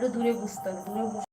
একটু দূরে বুঝতে হবে দূরে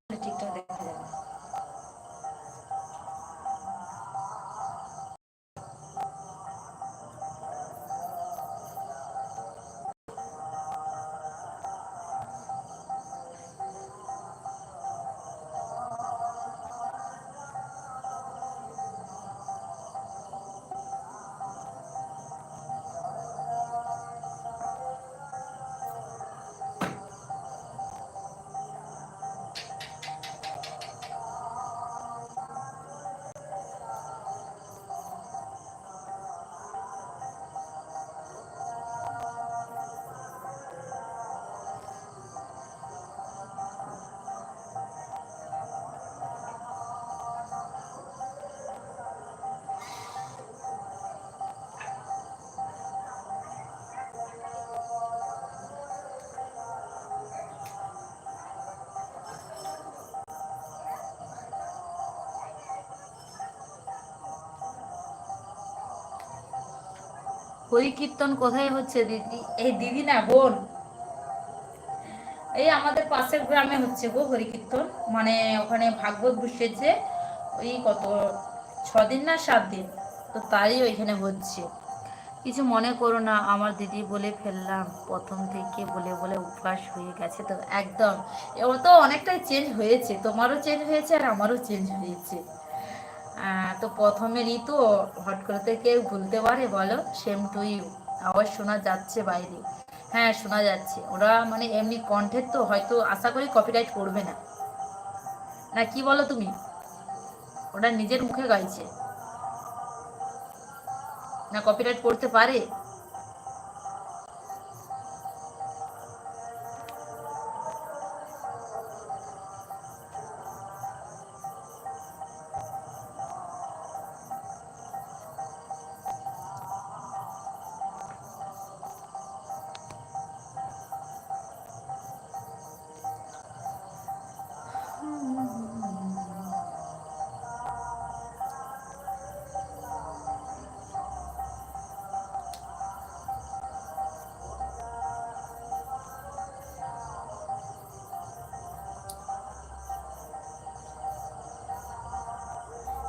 হরি কীর্তন কোথায় হচ্ছে দিদি? এই দিদি না বোন। এই আমাদের পাশের গ্রামে হচ্ছে গো হরি কীর্তন মানে ওখানে ভাগবত বসেছে ওই কত, ছদিন না সাত দিন? তো তাই ওইখানে হচ্ছে। কিছু মনে করো না, আমার দিদি বলে ফেললাম, প্রথম থেকে বলে বলে উপবাস হয়ে গেছে তো, একদম। ও তো অনেকটাই চেঞ্জ হয়েছে। তোমারও চেঞ্জ হয়েছে আর আমারও চেঞ্জ হয়েছে। তো প্রথমে ঋতু, হট করে তো কেউ ভুলতে পারে, বলো। Same to you. আওয়াজ শোনা যাচ্ছে বাইরে। হ্যাঁ শোনা যাচ্ছে। ওরা মানে এমনি কণ্ঠের তো হয়তো আশা করি কপিরাইট করবে না। না, কি বলো তুমি? ওটা নিজের মুখে গাইছে। না কপিরাইট করতে পারে?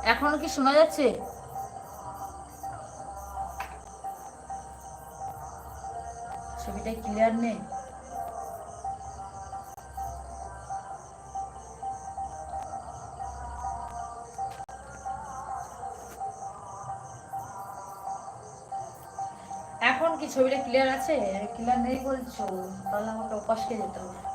এখনও কি শোনা যাচ্ছে? ছবিটা ক্লিয়ার নেই। এখন কি ছবিটা ক্লিয়ার আছে? ক্লিয়ার নেই বলছো? তাহলে আমাকে উপাসকে যেতে হবে।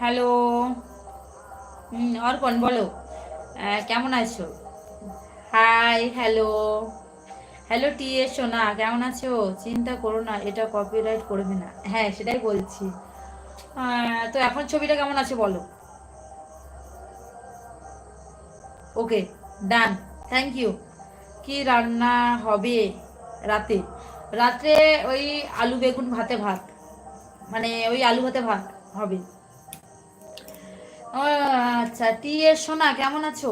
হ্যালো। হুম, অর্পণ, বলো। কেমন আছো? High, hello. হ্যালো টিয়ে সোনা, কেমন আছো? চিন্তা করো না, এটা কপিরাইট করবে না। হ্যাঁ সেটাই বলছি। তো এখন ছবিটা কেমন আছে বলো? ওকে ডান থ্যাংক ইউ কি রান্না হবে রাতে? রাত্রে ওই আলু, বেগুন, ভাতে, ভাত। মানে ওই আলু হতে ভাত হবে। আচ্ছা টি এর সোনা, কেমন আছো?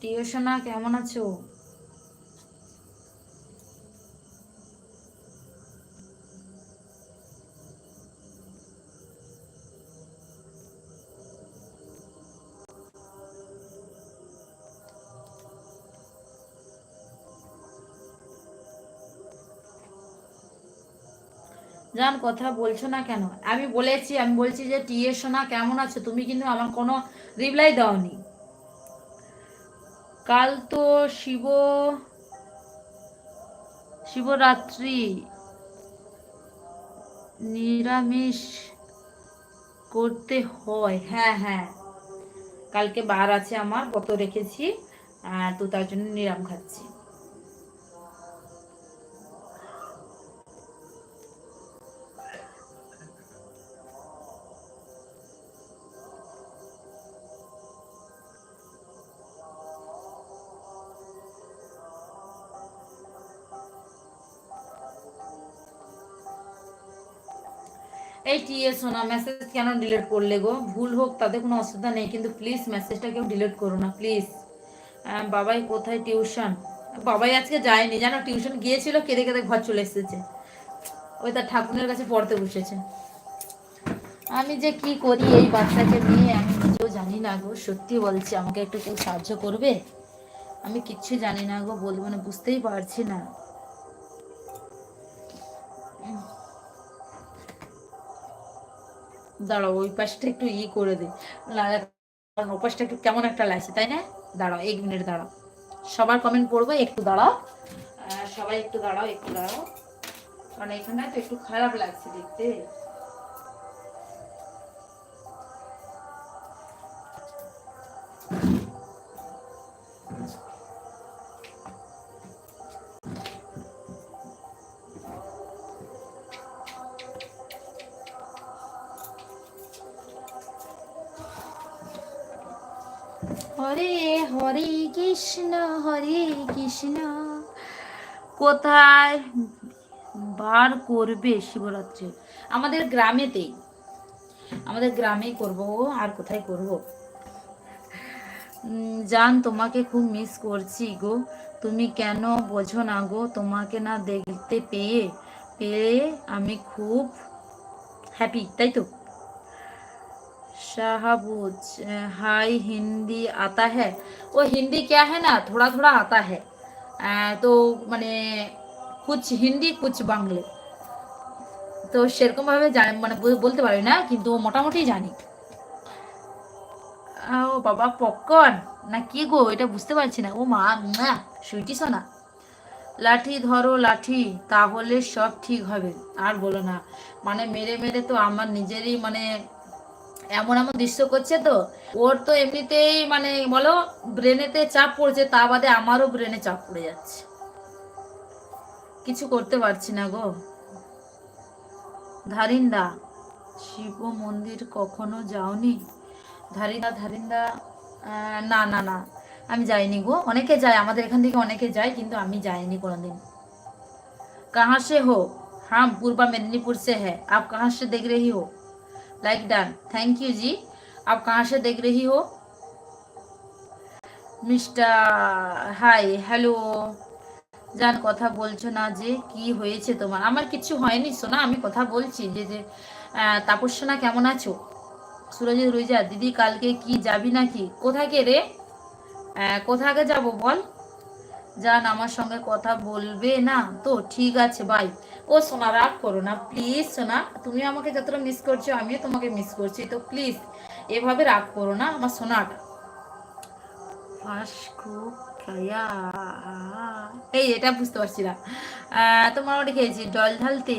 টি এর সোনা, কেমন আছো? জান কথা বলছো না কেন? আমি বলেছি, আমি বলছি যে টি এর সোনা কেমন আছো? তুমি কিন্তু আমার কোনো রিপ্লাই দাওনি। কাল তো শিব, শিবরাত্রি। নিরামিষ করতে হয়। হ্যাঁ হ্যাঁ। কালকে বার আছে আমার কত রেখেছি তো তার জন্য নিরাম খাচ্ছি। এই টিএ সোনা মেসেজ কেন ডিলিট করলে গো? ভুল হোক, তাতে কোনো অসুবিধা নেই, কিন্তু প্লিজ মেসেজটা কেউ ডিলিট করো না প্লিজ বাবাই কোথায় টিউশন বাবাই আজকে যায়নি, জানো টিউশন গিয়েছিল, কেঁদে কেঁদে ঘর চলে এসেছে। ওই তার ঠাকুরের কাছে পড়তে বসেছে। আমি যে কি করি, এই বাচ্চাকে নিয়ে আমি নিজেও জানি না গো, সত্যি বলছি, আমাকে একটু কেউ সাহায্য করবে? আমি কিচ্ছু জানি না গো, বলব না, বুঝতেই পারছি না। দাঁড়াও, ওই পাশটা একটু ই করে দে লা- কারণ ওপাশটা পাশটা একটু কেমন একটা লাগছে, তাই না? দাঁড়াও, এক মিনিট দাঁড়াও। সবার কমেন্ট পড়ব, একটু দাঁড়াও। সবাই একটু দাঁড়াও একটু দাঁড়াও। কারণ এখানে তো একটু খারাপ লাগছে দেখতে। হরে হরে কৃষ্ণ হরে কৃষ্ণ। কোথায় বার করবে শিবরাত্রি? আমাদের গ্রামেতেই। আমাদের গ্রামেই করব, আর কোথায় করব? জান, তোমাকে খুব মিস করছি গো। তুমি কেন বোঝো না গো? তোমাকে না দেখতে পেয়ে পেয়ে আমি খুব হ্যাপি তাই তো? शाहबूज हाय हिंदी आता है वो हिंदी क्या है ना थोड़ा थोड़ा आता है अ, तो মানে কুছ হিন্দি কুছ বাংলা তো সেরকম ভাবে জানি মানে বল- বলতে পারি না কিন্তু মোটামুটি জানি আহ, ও বাবা পপকর্ন না কি গো এটা বুঝতে পারছি না ও মা না সুইটি সোনা লাঠি ধরো লাঠি তাহলে সব ঠিক হবে আর বলো না মানে মেরে মেরে তো আমার নিজেরই মানে এমন এমন দৃশ্য করছে তো ওর তো এমনিতেই মানে বলো ব্রেনেতে চাপ পড়ছে তা বাদে আমারও ব্রেনে চাপ পড়ে যাচ্ছে কিছু করতে পারছি না গো ধারিন্দা শিব মন্দির কখনো যাওনি ধারিন্দা ধারিন্দা আহ, না না না আমি যাইনি গো অনেকে যায় আমাদের এখান থেকে অনেকে যায় কিন্তু আমি যাইনি কোনোদিন कहाँ से हो हम पूर्वा मेदिनीपुर से है आप कहाँ से देख रही हो like done thank you ji आप कहाँ से देख रही हो মিস্টার হাই হ্যালো জান কথা বলছো না যে কি হয়েছে তোমার আমার কিছু হয়নি সোনা আমি কথা বলছি যে যে আহ, তাপস সোনা কেমন আছো সুরজিৎ রুইজা দিদি কালকে কি যাবি নাকি কোথায় কে রে আহ, কোথাকে যাব বল যান আমার সঙ্গে কথা বলবে না? তো ঠিক আছে বাই ও, সোনা, রাগ করো না প্লিজ সোনা, তুমি আমাকে যতটা মিস করছ, আমিও তোমাকে মিস করছি, তো প্লিজ এভাবে রাগ করো না, আমার সোনাটা। এই, এটা বুঝতে পারছি না। তোমার ওটা খেয়েছি জল ঢালতে?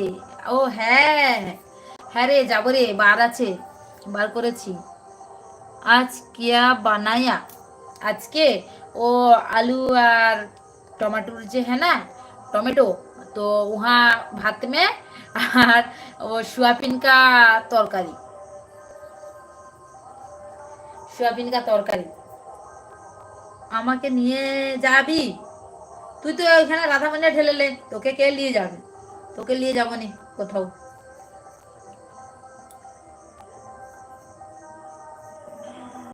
ও হ্যাঁ হ্যাঁ রে, যাব রে, বার আছে, বার করেছি। আজ কিয়া বানায়া, আজকে? ও, আলু আর टमाटर जो है ना टोमेटो तो वहाँ भात में और वो सोयाबीन का तरकारी সোয়াবিন কা তরকারি আমাকে নিয়ে যাবি তুই তো ওইখানে রাধা মন্দির ঠেলেলে তোকে কে নিয়ে যাবে তোকে নিয়ে যাবো নি কোথাও